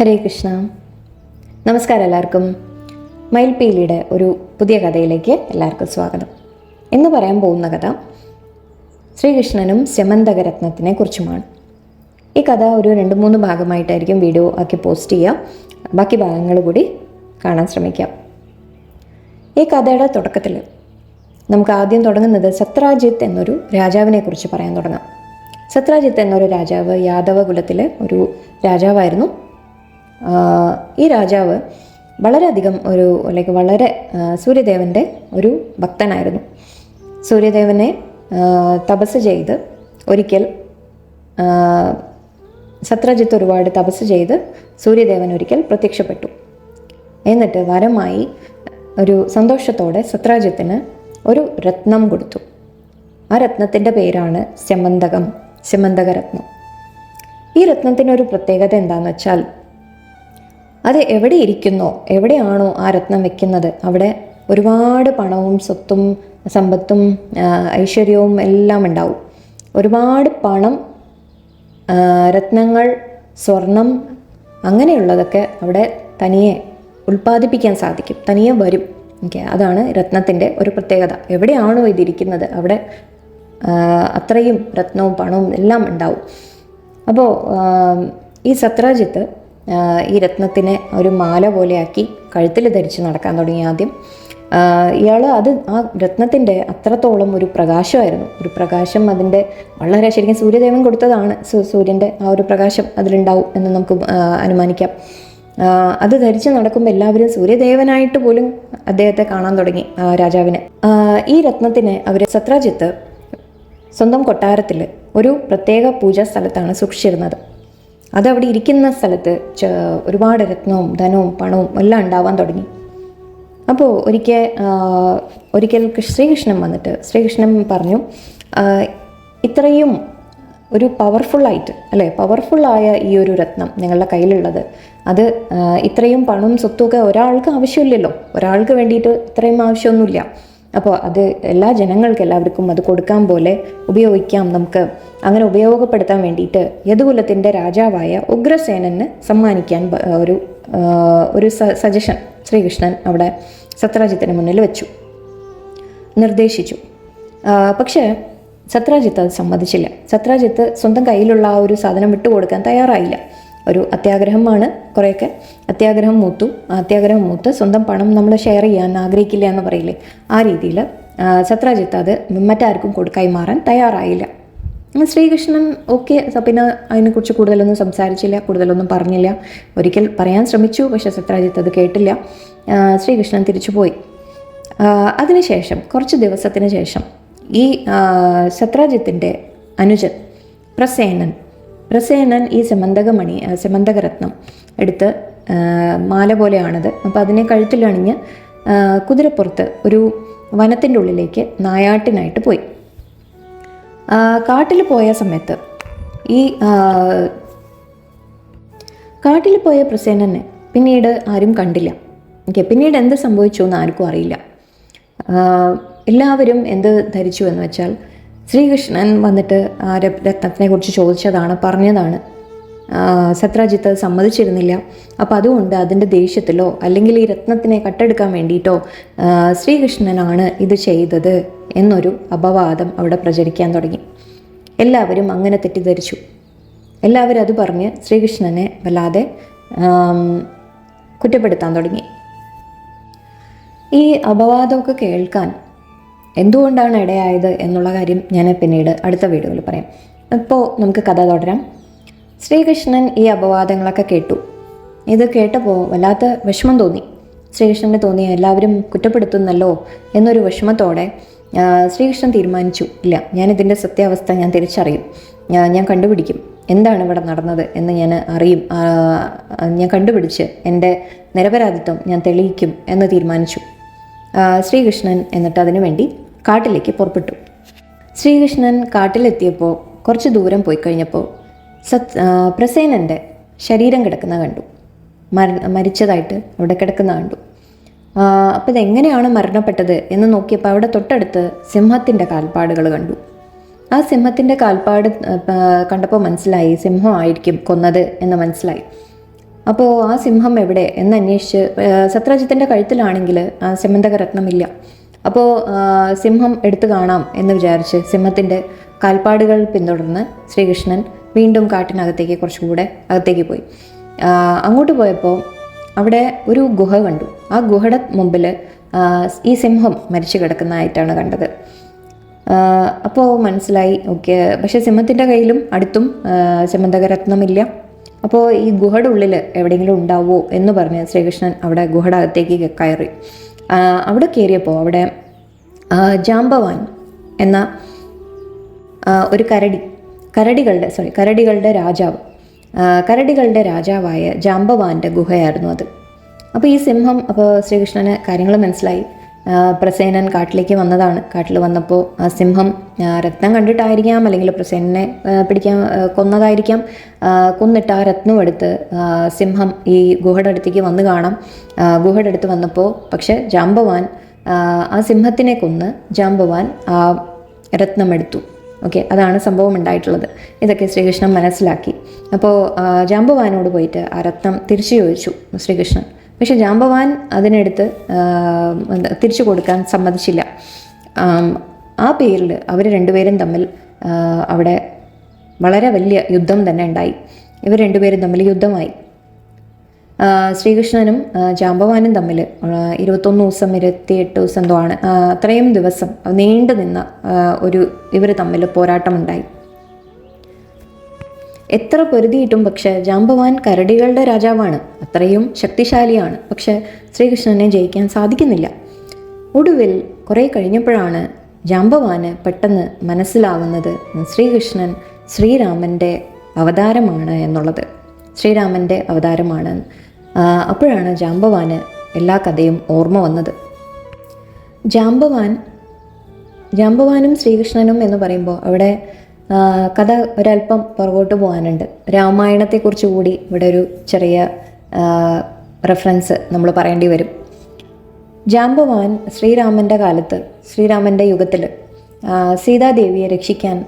ഹരേ കൃഷ്ണ. നമസ്കാരം എല്ലാവർക്കും. മയിൽപീലിയുടെ ഒരു പുതിയ കഥയിലേക്ക് എല്ലാവർക്കും സ്വാഗതം. എന്ന് പറയാൻ പോകുന്ന കഥ ശ്രീകൃഷ്ണനും സ്യമന്തകരത്നത്തിനെ കുറിച്ചുമാണ് ഈ കഥ ഒരു രണ്ട് മൂന്ന് ഭാഗമായിട്ടായിരിക്കും വീഡിയോ ആക്കി പോസ്റ്റ് ചെയ്യുക ബാക്കി ഭാഗങ്ങൾ കൂടി കാണാൻ ശ്രമിക്കാം. ഈ കഥയുടെ തുടക്കത്തിൽ നമുക്ക് ആദ്യം തുടങ്ങുന്നത് സത്രാജിത്ത് എന്നൊരു രാജാവിനെ കുറിച്ച് പറയാൻ തുടങ്ങാം. സത്രാജിത്ത് എന്നൊരു രാജാവ് യാദവ കുലത്തിലെ ഒരു രാജാവായിരുന്നു. ഈ രാജാവ് വളരെയധികം ഒരു ലൈക്ക് വളരെ സൂര്യദേവന്റെ ഒരു ഭക്തനായിരുന്നു. സൂര്യദേവനെ തപസ് ചെയ്ത് ഒരിക്കൽ സത്രജിത്ത് ഒരുപാട് തപസ് ചെയ്ത് സൂര്യദേവൻ ഒരിക്കൽ പ്രത്യക്ഷപ്പെട്ടു. എന്നിട്ട് വരമായി ഒരു സന്തോഷത്തോടെ സത്രാജിത്തിന് ഒരു രത്നം കൊടുത്തു. ആ രത്നത്തിന്റെ പേരാണ് ശമന്തകം ശമന്തകരത്നം. രത്നം ഈ രത്നത്തിനൊരു പ്രത്യേകത എന്താണെന്ന് വെച്ചാൽ അത് എവിടെ ഇരിക്കുന്നോ? എവിടെയാണോ ആ രത്നം വെക്കുന്നത്? അവിടെ ഒരുപാട് പണവും സ്വത്തും സമ്പത്തും ഐശ്വര്യവും എല്ലാം ഉണ്ടാവും. ഒരുപാട് പണം രത്നങ്ങൾ സ്വർണം അങ്ങനെയുള്ളതൊക്കെ അവിടെ തനിയെ ഉൽപ്പാദിപ്പിക്കാൻ സാധിക്കും. തനിയെ വരും. ഓക്കെ അതാണ് രത്നത്തിന്റെ ഒരു പ്രത്യേകത. എവിടെയാണോ ഇതിരിക്കുന്നത് അവിടെ അത്രയും രത്നവും പണവും എല്ലാം ഉണ്ടാവും. അപ്പോൾ ഈ സത്രാജിത്ത് ഈ രത്നത്തിനെ ഒരു മാല പോലെയാക്കി കഴുത്തിൽ ധരിച്ച് നടക്കാൻ തുടങ്ങി ആദ്യം. ഇയാൾ അത് ആ രത്നത്തിന്റെ അത്രത്തോളം ഒരു പ്രകാശമായിരുന്നു. ഒരു പ്രകാശം അതിന്റെ വളരെ ശരിക്കും സൂര്യദേവൻ കൊടുത്തതാണ്. സൂര്യന്റെ ആ ഒരു പ്രകാശം അതിലുണ്ടാവും എന്ന് നമുക്ക് അനുമാനിക്കാം. അത് ധരിച്ച് നടക്കുമ്പോൾ എല്ലാവരും സൂര്യദേവനായിട്ട് പോലും അദ്ദേഹത്തെ കാണാൻ തുടങ്ങി രാജാവിനെ. ഈ രത്നത്തിനെ അവർ സത്രാജിത്ത് സ്വന്തം കൊട്ടാരത്തിൽ ഒരു പ്രത്യേക പൂജാ സ്ഥലത്താണ് സൂക്ഷിച്ചിരുന്നത്. അതവിടെ ഇരിക്കുന്ന സ്ഥലത്ത് ഒരുപാട് രത്നവും ധനവും പണവും എല്ലാം ഉണ്ടാവാൻ തുടങ്ങി. അപ്പോൾ ഒരിക്കൽ ഒരിക്കൽ ശ്രീകൃഷ്ണൻ വന്നിട്ട് ശ്രീകൃഷ്ണൻ പറഞ്ഞു ഇത്രയും ഒരു പവർഫുള്ളായിട്ട് അല്ലേ? പവർഫുള്ളായ ഈ ഒരു രത്നം നിങ്ങളുടെ കയ്യിലുള്ളത് അത് ഇത്രയും പണവും സ്വത്തുമൊക്കെ ഒരാൾക്ക് ആവശ്യമില്ലല്ലോ. ഒരാൾക്ക് വേണ്ടിയിട്ട് ഇത്രയും ആവശ്യമൊന്നുമില്ല. അപ്പോൾ അത് എല്ലാ ജനങ്ങൾക്ക് എല്ലാവർക്കും അത് കൊടുക്കാൻ പോലെ ഉപയോഗിക്കാം നമുക്ക്. അങ്ങനെ ഉപയോഗപ്പെടുത്താൻ വേണ്ടിയിട്ട് യദുകുലത്തിന്റെ രാജാവായ ഉഗ്രസേനന് സമ്മാനിക്കാൻ ഒരു ഒരു സജഷൻ ശ്രീകൃഷ്ണൻ അവിടെ സത്രാജിത്തിന് മുന്നിൽ വെച്ചു. നിർദ്ദേശിച്ചു. പക്ഷേ സത്രാജിത്ത് അത് സമ്മതിച്ചില്ല. സത്രാജിത്ത് സ്വന്തം കയ്യിലുള്ള ആ ഒരു സാധനം വിട്ടുകൊടുക്കാൻ തയ്യാറായില്ല. ഒരു അത്യാഗ്രഹമാണ് കുറേയൊക്കെ. അത്യാഗ്രഹം മൂത്തു. അത്യാഗ്രഹം മൂത്ത് സ്വന്തം പണം നമ്മൾ ഷെയർ ചെയ്യാൻ ആഗ്രഹിക്കില്ല എന്ന് പറയില്ലേ? ആ രീതിയിൽ സത്രാജിത്ത് അത് മറ്റാർക്കും കൈമാറാൻ തയ്യാറായില്ല. ശ്രീകൃഷ്ണൻ ഓക്കെ പിന്നെ അതിനെക്കുറിച്ച് കൂടുതലൊന്നും സംസാരിച്ചില്ല കൂടുതലൊന്നും പറഞ്ഞില്ല. ഒരിക്കൽ പറയാൻ ശ്രമിച്ചു പക്ഷെ സത്രാജിത്ത് അത് കേട്ടില്ല. ശ്രീകൃഷ്ണൻ തിരിച്ചുപോയി. പോയി അതിനുശേഷം കുറച്ച് ദിവസത്തിന് ശേഷം ഈ സത്രാജിത്തിന്റെ അനുജൻ പ്രസേനൻ പ്രസേനൻ ഈ സെമന്തകമണി സമന്തകരത്നം എടുത്ത് മാല പോലെയാണത്. അപ്പോൾ അതിനെ കഴുത്തിലണിഞ്ഞ് കുതിരപ്പുറത്ത് ഒരു വനത്തിന്റെ ഉള്ളിലേക്ക് നായാട്ടിനായിട്ട് പോയി. കാട്ടിൽ പോയ സമയത്ത് ഈ കാട്ടിൽ പോയ പ്രസേനനെ പിന്നീട് ആരും കണ്ടില്ല. ഓക്കെ പിന്നീട് എന്ത് സംഭവിച്ചു എന്ന് ആർക്കും അറിയില്ല. എല്ലാവരും എന്ത് ധരിച്ചു എന്ന് വെച്ചാൽ ശ്രീകൃഷ്ണൻ വന്നിട്ട് രത്നത്തിനെ കുറിച്ച് ചോദിച്ചതാണ് പറഞ്ഞതാണ്. സത്രാജിത്ത് സമ്മതിച്ചിരുന്നില്ല. അപ്പോൾ അതുകൊണ്ട് അതിന്റെ ദേഷ്യത്തിലോ അല്ലെങ്കിൽ ഈ രത്നത്തിനെ കട്ടെടുക്കാൻ വേണ്ടിയിട്ടോ ശ്രീകൃഷ്ണനാണ് ഇത് ചെയ്തത് എന്നൊരു അപവാദം അവിടെ പ്രചരിക്കാൻ തുടങ്ങി. എല്ലാവരും അങ്ങനെ തെറ്റിദ്ധരിച്ചു. എല്ലാവരും അത് പറഞ്ഞ് ശ്രീകൃഷ്ണനെ വല്ലാതെ കുറ്റപ്പെടുത്താൻ തുടങ്ങി. ഈ അപവാദമൊക്കെ കേൾക്കാൻ എന്തുകൊണ്ടാണ് ഇടയായത് എന്നുള്ള കാര്യം ഞാൻ പിന്നീട് അടുത്ത വീഡിയോയിൽ പറയാം. ഇപ്പോൾ നമുക്ക് കഥ തുടരാം. ശ്രീകൃഷ്ണൻ ഈ അപവാദങ്ങളൊക്കെ കേട്ടു. ഇത് കേട്ടപ്പോൾ വല്ലാത്ത വിഷമം തോന്നി. ശ്രീകൃഷ്ണന് തോന്നി എല്ലാവരും കുറ്റപ്പെടുത്തുന്നല്ലോ എന്നൊരു വിഷമത്തോടെ ശ്രീകൃഷ്ണൻ തീരുമാനിച്ചു. ഇല്ല ഞാനിതിന്റെ സത്യാവസ്ഥ ഞാൻ തിരിച്ചറിയും. ഞാൻ കണ്ടുപിടിക്കും. എന്താണ് ഇവിടെ നടന്നത് എന്ന് ഞാൻ അറിയും. ഞാൻ കണ്ടുപിടിച്ച് എന്റെ നിരപരാധിത്വം ഞാൻ തെളിയിക്കും എന്ന് തീരുമാനിച്ചു. ശ്രീകൃഷ്ണൻ എന്നിട്ട് അതിനു വേണ്ടി കാട്ടിലേക്ക് പുറപ്പെട്ടു. ശ്രീകൃഷ്ണൻ കാട്ടിലെത്തിയപ്പോൾ കുറച്ച് ദൂരം പോയി കഴിഞ്ഞപ്പോൾ സത് പ്രസേനന്റെ ശരീരം കിടക്കുന്ന കണ്ടു. മര മരിച്ചതായിട്ട് അവിടെ കിടക്കുന്ന കണ്ടു. അപ്പോൾ ഇതെങ്ങനെയാണ് മരണപ്പെട്ടത് എന്ന് നോക്കിയപ്പോൾ അവിടെ തൊട്ടടുത്ത് സിംഹത്തിന്റെ കാൽപ്പാടുകൾ കണ്ടു. ആ സിംഹത്തിന്റെ കാൽപ്പാട് കണ്ടപ്പോൾ മനസ്സിലായി സിംഹമായിരിക്കും കൊന്നത് എന്ന് മനസ്സിലായി. അപ്പോൾ ആ സിംഹം എവിടെ എന്ന് അന്വേഷിച്ച് സത്രാജിത്തിന്റെ കഴുത്തിലാണെങ്കിൽ സെമന്തക രത്നമില്ല. അപ്പോൾ സിംഹം എടുത്തു കാണാം എന്ന് വിചാരിച്ച് സിംഹത്തിന്റെ കാൽപ്പാടുകൾ പിന്തുടർന്ന് ശ്രീകൃഷ്ണൻ വീണ്ടും കാട്ടിനകത്തേക്ക് കുറച്ചുകൂടെ അകത്തേക്ക് പോയി. അങ്ങോട്ട് പോയപ്പോൾ അവിടെ ഒരു ഗുഹ കണ്ടു. ആ ഗുഹയുടെ മുമ്പിൽ ഈ സിംഹം മരിച്ചു കിടക്കുന്നതായിട്ടാണ് കണ്ടത്. അപ്പോൾ മനസ്സിലായി. ഓക്കെ. പക്ഷേ സിംഹത്തിന്റെ കയ്യിലും അടുത്തും ചെമ്മന്തകരത്നമില്ല അപ്പോൾ ഈ ഗുഹയുടെ ഉള്ളിൽ എവിടെയെങ്കിലും ഉണ്ടാവുമോ എന്ന് പറഞ്ഞ് ശ്രീകൃഷ്ണൻ അവിടെ ഗുഹയുടെ അകത്തേക്ക് കയറി. അവിടെ കയറിയപ്പോൾ അവിടെ ജാമ്പവാൻ എന്ന ഒരു കരടി കരടികളുടെ സോറി കരടികളുടെ രാജാവ് കരടികളുടെ രാജാവായ ജാമ്പവാന്റെ ഗുഹയായിരുന്നു അത്. അപ്പോൾ ഈ സിംഹം അപ്പോൾ ശ്രീകൃഷ്ണന് കാര്യങ്ങൾ മനസ്സിലായി. പ്രസേനൻ കാട്ടിലേക്ക് വന്നതാണ്. കാട്ടിൽ വന്നപ്പോൾ ആ സിംഹം രത്നം കണ്ടിട്ടായിരിക്കാം അല്ലെങ്കിൽ പ്രസേനനെ പിടിക്കാൻ കൊന്നതായിരിക്കാം. കൊന്നിട്ട് ആ രത്നം എടുത്ത് സിംഹം ഈ ഗുഹയുടെ അടുത്തേക്ക് വന്ന് കാണാം. ഗുഹയുടെ അടുത്ത് വന്നപ്പോൾ പക്ഷേ ജാംബവാൻ ആ, സിംഹത്തിനെ കൊന്ന് ജാംബവാൻ ആ രത്നം എടുത്തു. ഓക്കെ അതാണ് സംഭവം ഉണ്ടായിട്ടുള്ളത്. ഇതൊക്കെ ശ്രീകൃഷ്ണൻ മനസ്സിലാക്കി. അപ്പോൾ ജാമ്പവാനോട് പോയിട്ട് ആ രത്നം തിരിച്ചു ചോദിച്ചു ശ്രീകൃഷ്ണൻ. പക്ഷെ ജാമ്പവാൻ അതിനെടുത്ത് തിരിച്ചു കൊടുക്കാൻ സമ്മതിച്ചില്ല. ആ പേരിൽ അവർ രണ്ടുപേരും തമ്മിൽ അവിടെ വളരെ വലിയ യുദ്ധം തന്നെ ഉണ്ടായി. ഇവർ രണ്ടുപേരും തമ്മിൽ യുദ്ധമായി. ശ്രീകൃഷ്ണനും ജാമ്പവാനും തമ്മിൽ ഇരുപത്തൊന്ന് ദിവസം ഇരുപത്തിയെട്ട് ദിവസം എന്തോ ആണ് അത്രയും ദിവസം നീണ്ടു നിന്ന ഒരു ഇവർ തമ്മിൽ പോരാട്ടമുണ്ടായി. എത്ര പൊരുതിയിട്ടും പക്ഷെ ജാംബവാൻ കരടികളുടെ രാജാവാണ്. അത്രയും ശക്തിശാലിയാണ്. പക്ഷെ ശ്രീകൃഷ്ണനെ ജയിക്കാൻ സാധിക്കുന്നില്ല. ഒടുവിൽ കുറേ കഴിഞ്ഞപ്പോഴാണ് ജാമ്പവാന് പെട്ടെന്ന് മനസ്സിലാവുന്നത് ശ്രീകൃഷ്ണൻ ശ്രീരാമന്റെ അവതാരമാണ് എന്നുള്ളത്. ശ്രീരാമന്റെ അവതാരമാണ്. അപ്പോഴാണ് ജാമ്പവാന് എല്ലാ കഥയും ഓർമ്മ വന്നത്. ജാമ്പവാൻ ജാമ്പവാനും ശ്രീകൃഷ്ണനും എന്ന് പറയുമ്പോൾ അവിടെ കഥ ഒരല്പം പുറകോട്ട് പോകാനുണ്ട്. രാമായണത്തെക്കുറിച്ച് കൂടി ഇവിടെ ഒരു ചെറിയ റെഫറൻസ് നമ്മൾ പറയേണ്ടി വരും. ജാംബവാൻ ശ്രീരാമന്റെ കാലത്ത് ശ്രീരാമന്റെ യുഗത്തിൽ സീതാദേവിയെ രക്ഷിക്കാൻ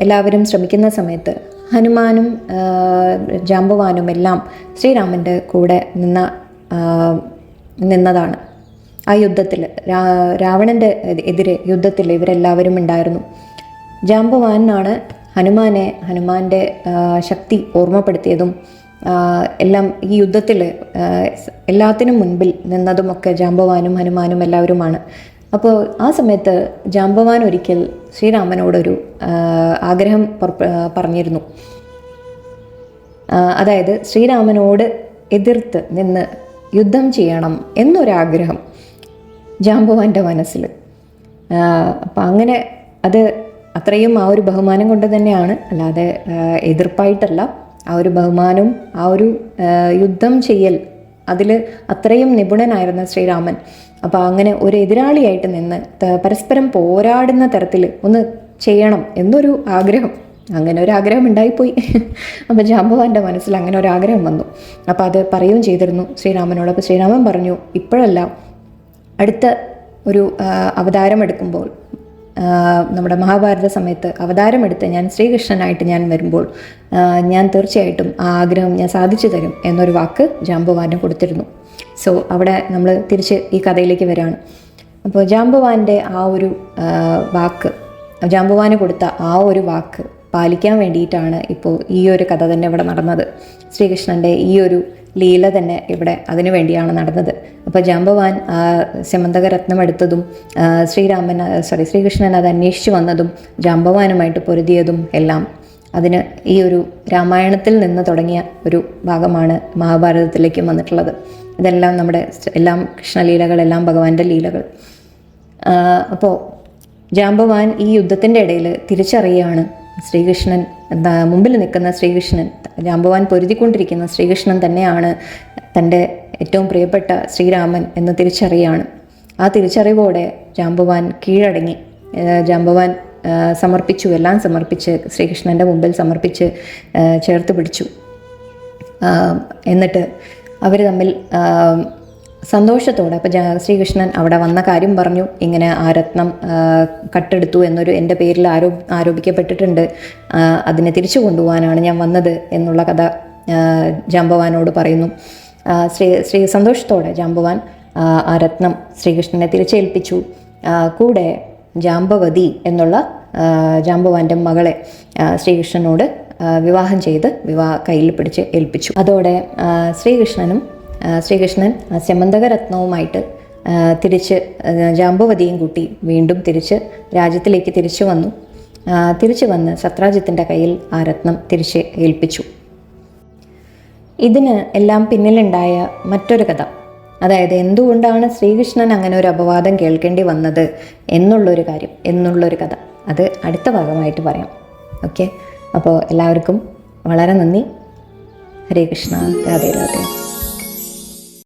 എല്ലാവരും ശ്രമിക്കുന്ന സമയത്ത് ഹനുമാനും ജാംബവാനും എല്ലാം ശ്രീരാമന്റെ കൂടെ നിന്ന നിന്നതാണ്. ആ യുദ്ധത്തിൽ രാവണന്റെ എതിരെ യുദ്ധത്തിൽ ഇവരെല്ലാവരും ഉണ്ടായിരുന്നു. ജാമ്പവാനാണ് ഹനുമാനെ ഹനുമാന്റെ ശക്തി ഓർമ്മപ്പെടുത്തിയതും എല്ലാം ഈ യുദ്ധത്തിൽ എല്ലാത്തിനും മുൻപിൽ നിന്നതുമൊക്കെ ജാമ്പവാനും ഹനുമാനും എല്ലാവരുമാണ്. അപ്പോൾ ആ സമയത്ത് ജാമ്പവാൻ ഒരിക്കൽ ശ്രീരാമനോടൊരു ആഗ്രഹം പറഞ്ഞിരുന്നു. അതായത് ശ്രീരാമനോട് എതിർത്ത് നിന്ന് യുദ്ധം ചെയ്യണം എന്നൊരാഗ്രഹം ജാമ്പവാന്റെ മനസ്സിൽ അപ്പം അങ്ങനെ അത് അത്രയും ആ ഒരു ബഹുമാനം കൊണ്ട് തന്നെയാണ്. അല്ലാതെ എതിർപ്പായിട്ടല്ല. ആ ഒരു ബഹുമാനവും ആ ഒരു യുദ്ധം ചെയ്യൽ അതിൽ അത്രയും നിപുണനായിരുന്ന ശ്രീരാമൻ. അപ്പോൾ അങ്ങനെ ഒരു എതിരാളിയായിട്ട് നിന്ന് പരസ്പരം പോരാടുന്ന തരത്തിൽ ഒന്ന് ചെയ്യണം എന്നൊരു ആഗ്രഹം. അങ്ങനെ ഒരു ആഗ്രഹം ഉണ്ടായിപ്പോയി. അപ്പോൾ ജാമ്പവാന്റെ മനസ്സിൽ അങ്ങനെ ഒരു ആഗ്രഹം വന്നു. അപ്പോൾ അത് പറയുകയും ചെയ്തിരുന്നു ശ്രീരാമനോട്. അപ്പോൾ ശ്രീരാമൻ പറഞ്ഞു ഇപ്പോഴല്ല അടുത്ത ഒരു അവതാരം അവതാരമെടുക്കുമ്പോൾ ആ, നമ്മുടെ മഹാഭാരത സമയത്ത് അവതാരമെടുത്ത് ഞാൻ ശ്രീകൃഷ്ണനായിട്ട് ഞാൻ വരുമ്പോൾ ഞാൻ തീർച്ചയായിട്ടും ആ ആഗ്രഹം ഞാൻ സാധിച്ചു തരും എന്നൊരു വാക്ക് ജാമ്പവാന് കൊടുത്തിരുന്നു. സോ അവിടെ നമ്മൾ തിരിച്ച് ഈ കഥയിലേക്ക് വരികയാണ് അപ്പോൾ ജാമ്പവാന്റെ ആ ഒരു വാക്ക് ജാമ്പവാന് കൊടുത്ത ആ ഒരു വാക്ക് പാലിക്കാൻ വേണ്ടിയിട്ടാണ് ഇപ്പോൾ ഈ ഒരു കഥ തന്നെ ഇവിടെ നടന്നത്. ശ്രീകൃഷ്ണന്റെ ഈ ഒരു ലീല തന്നെ ഇവിടെ അതിനു വേണ്ടിയാണ് നടന്നത്. അപ്പോൾ ജാമ്പവാൻ സെമന്തക രത്നം എടുത്തതും ശ്രീരാമൻ സോറി ശ്രീകൃഷ്ണൻ അത് അന്വേഷിച്ചു വന്നതും ജാമ്പവാനുമായിട്ട് പൊരുതിയതും എല്ലാം അതിന് ഈ ഒരു രാമായണത്തിൽ നിന്ന് തുടങ്ങിയ ഒരു ഭാഗമാണ് മഹാഭാരതത്തിലേക്കും വന്നിട്ടുള്ളത്. ഇതെല്ലാം നമ്മുടെ എല്ലാം കൃഷ്ണലീലകളെല്ലാം ഭഗവാന്റെ ലീലകൾ. അപ്പോൾ ജാമ്പവാൻ ഈ യുദ്ധത്തിന്റെ ഇടയിൽ തിരിച്ചറിയുകയാണ്. ശ്രീകൃഷ്ണൻ മുമ്പിൽ നിൽക്കുന്ന ശ്രീകൃഷ്ണൻ ജാമ്പവാൻ പൊരുതിക്കൊണ്ടിരിക്കുന്ന ശ്രീകൃഷ്ണൻ തന്നെയാണ് തന്റെ ഏറ്റവും പ്രിയപ്പെട്ട ശ്രീരാമൻ എന്ന് തിരിച്ചറിയാണ്. ആ തിരിച്ചറിവോടെ ജാമ്പവാൻ കീഴടങ്ങി. രാംഭവാൻ സമർപ്പിച്ചു എല്ലാം സമർപ്പിച്ച് ശ്രീകൃഷ്ണന്റെ മുമ്പിൽ സമർപ്പിച്ച് ചേർത്ത് പിടിച്ചു. എന്നിട്ട് അവർ തമ്മിൽ സന്തോഷത്തോടെ അപ്പോൾ ശ്രീകൃഷ്ണൻ അവിടെ വന്ന കാര്യം പറഞ്ഞു. ഇങ്ങനെ ആ രത്നം കട്ടെടുത്തു എന്നൊരു എന്റെ പേരിൽ ആരോ ആരോപിക്കപ്പെട്ടിട്ടുണ്ട്. അതിനെ തിരിച്ചു കൊണ്ടുപോകാനാണ് ഞാൻ വന്നത് എന്നുള്ള കഥ ജാംബവാനോട് പറയുന്നു. ശ്രീ ശ്രീ സന്തോഷത്തോടെ ജാംബവാൻ ആ, രത്നം ശ്രീകൃഷ്ണനെ തിരിച്ചേൽപ്പിച്ചു. കൂടെ ജാംബവതി എന്നുള്ള ജാംബവാന്റെ മകളെ ശ്രീകൃഷ്ണനോട് വിവാഹം ചെയ്ത് വിവാഹ കയ്യിൽ പിടിച്ച് ഏൽപ്പിച്ചു. അതോടെ ശ്രീകൃഷ്ണനും ശ്രീകൃഷ്ണൻ സ്യമന്തകരത്നവുമായിട്ട് തിരിച്ച് ജാമ്പവതിയും കൂട്ടി വീണ്ടും തിരിച്ച് രാജ്യത്തിലേക്ക് തിരിച്ചു വന്നു. തിരിച്ചു വന്ന് സത്രാജിത്തിന്റെ കയ്യിൽ ആ രത്നം തിരിച്ച് ഏൽപ്പിച്ചു. ഇതിന് എല്ലാം പിന്നിലുണ്ടായ മറ്റൊരു കഥ. അതായത് എന്തുകൊണ്ടാണ് ശ്രീകൃഷ്ണൻ അങ്ങനെ ഒരു അപവാദം കേൾക്കേണ്ടി വന്നത് എന്നുള്ളൊരു കാര്യം എന്നുള്ളൊരു കഥ. അത് അടുത്ത ഭാഗമായിട്ട് പറയാം. ഓക്കെ? അപ്പോൾ എല്ലാവർക്കും വളരെ നന്ദി. ഹരേ കൃഷ്ണ രാധേ രാധേ.